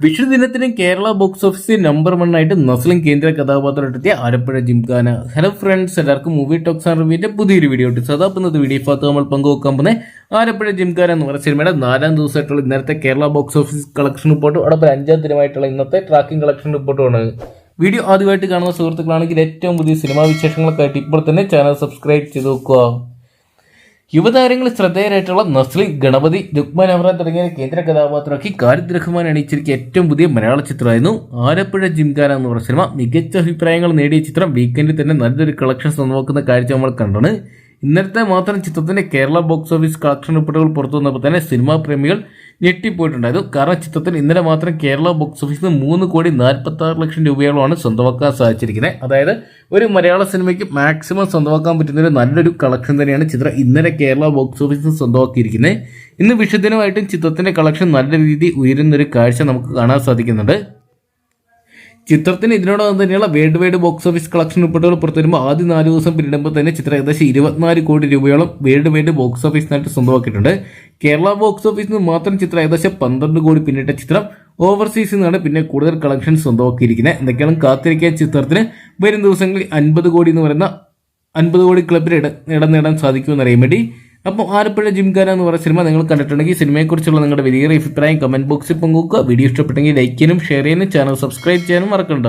വിഷു ദിനത്തിന് കേരള ബോക്സ് ഓഫീസിൽ number one ആയിട്ട് നസ്ലിം കേന്ദ്ര കഥാപാത്രത്തെത്തിയ ആലപ്പുഴ ജിംഖാന. ഹലോ ഫ്രണ്ട്സ് എല്ലാവർക്കും മൂവി ടോക്സ് ആൻഡ് റിവ്യൂവിന്റെ പുതിയൊരു വീഡിയോ ഉണ്ട് സദാ ഇന്നത്തെ വീഡിയോ ഭാഗത്ത് നമ്മൾ പങ്കുവെക്കാൻ പോകുന്ന ആലപ്പുഴ ജിംഖാന എന്ന് പറഞ്ഞ സിനിമയുടെ നാലാം ദിവസമായിട്ടുള്ള ഇന്നത്തെ കേരള ബോക്സ് ഓഫീസ് കളക്ഷൻ റിപ്പോർട്ടും അതോടൊപ്പം അഞ്ചാം ദിനമായിട്ടുള്ള ഇന്നത്തെ ട്രാക്കിംഗ് കളക്ഷൻ റിപ്പോർട്ടുമാണ്. വീഡിയോ ആദ്യമായിട്ട് കാണുന്ന സുഹൃത്തുക്കളാണെങ്കിൽ ഏറ്റവും പുതിയ സിനിമാ വിശേഷങ്ങളൊക്കെ ആയിട്ട് ഇപ്പോൾ തന്നെ ചാനൽ സബ്സ്ക്രൈബ് ചെയ്ത് നോക്കുക യുവതാരങ്ങളിൽ ശ്രദ്ധേയരായിട്ടുള്ള നസ്ലി ഗണപതി രുക്മാൻ അവറാൻ തുടങ്ങിയ കേന്ദ്ര കഥാപാത്രമാക്കി കാരിദ് റഹ്മാൻ അണിയിച്ചിരിക്കുന്ന ഏറ്റവും പുതിയ മലയാള ചിത്രമായിരുന്നു. ആലപ്പുഴ ജിംഖാന എന്ന് പറഞ്ഞ സിനിമ മികച്ച അഭിപ്രായങ്ങൾ നേടിയ ചിത്രം വീക്കെൻഡിൽ തന്നെ നല്ലൊരു കളക്ഷൻ സ്വന്തമാക്കുന്ന കാഴ്ച നമ്മൾ കണ്ടാണ് ഇന്നലത്തെ മാത്രം ചിത്രത്തിന്റെ കേരള ബോക്സ് ഓഫീസ് കളക്ഷൻ റിപ്പോർട്ടുകൾ പുറത്തു വന്നപ്പോൾ തന്നെ സിനിമാ പ്രേമികൾ ഞെട്ടിപ്പോയിട്ടുണ്ടായിരുന്നു. കാരണം ചിത്രത്തിന് ഇന്നലെ മാത്രം കേരള ബോക്സ് ഓഫീസിൽ മൂന്ന് കോടി നാൽപ്പത്തി ആറ് ലക്ഷം രൂപയോളമാണ് സ്വന്തമാക്കാൻ സാധിച്ചിരിക്കുന്നത്. അതായത് ഒരു മലയാള സിനിമയ്ക്ക് മാക്സിമം സ്വന്തമാക്കാൻ പറ്റുന്ന ഒരു നല്ലൊരു കളക്ഷൻ തന്നെയാണ് ചിത്രം ഇന്നലെ കേരള ബോക്സ് ഓഫീസിൽ സ്വന്തമാക്കിയിരിക്കുന്നത്. ഇന്ന് വിഷുദിനമായിട്ടും ചിത്രത്തിന്റെ കളക്ഷൻ നല്ല രീതിയിൽ ഉയരുന്നൊരു കാഴ്ച നമുക്ക് കാണാൻ സാധിക്കുന്നുണ്ട്. ചിത്രത്തിന് ഇതിനോടൊപ്പം തന്നെയുള്ള world wide box office collection റിപ്പോർട്ടുകൾ പുറത്തു വരുമ്പോൾ ആദ്യ നാല് ദിവസം പിന്നിടുമ്പോൾ തന്നെ ചിത്രം ഏകദേശം ഇരുപത്തിനാല് കോടി രൂപയോളം വേൾഡ് വൈഡ് ബോക്സ് ഓഫീസിനായിട്ട് സ്വന്തമാക്കിയിട്ടുണ്ട്. കേരള ബോക്സ് ഓഫീസിൽ നിന്ന് മാത്രം ചിത്രം ഏകദേശം പന്ത്രണ്ട് കോടി പിന്നിട്ട ചിത്രം ഓവർസീസിൽ നിന്നാണ് പിന്നെ കൂടുതൽ കളക്ഷൻ സ്വന്തമാക്കിയിരിക്കുന്നത്. എന്തൊക്കെയാണ് കാത്തിരിക്കാൻ ചിത്രത്തിന് വരും ദിവസങ്ങളിൽ അൻപത് കോടി എന്ന് പറയുന്ന അൻപത് കോടി ക്ലബിൽ ഇട നേടാൻ സാധിക്കുമെന്ന് അറിയാൻ വേണ്ടി അപ്പോൾ ആലപ്പുഴ ജിംഖാന എന്ന് പറയുന്ന സിനിമ നിങ്ങൾ കണ്ടിട്ടുണ്ടെങ്കിൽ സിനിമയെക്കുറിച്ചുള്ള നിങ്ങളുടെ വലിയ അഭിപ്രായം കമന്റ് ബോക്സിൽ പങ്കുവെക്കുക. വീഡിയോ ഇഷ്ടപ്പെട്ടെങ്കിൽ ലൈക്ക് ചെയ്യാനും ഷെയർ ചെയ്യാനും ചാനൽ സബ്സ്ക്രൈബ് ചെയ്യാനും മറക്കണ്ട.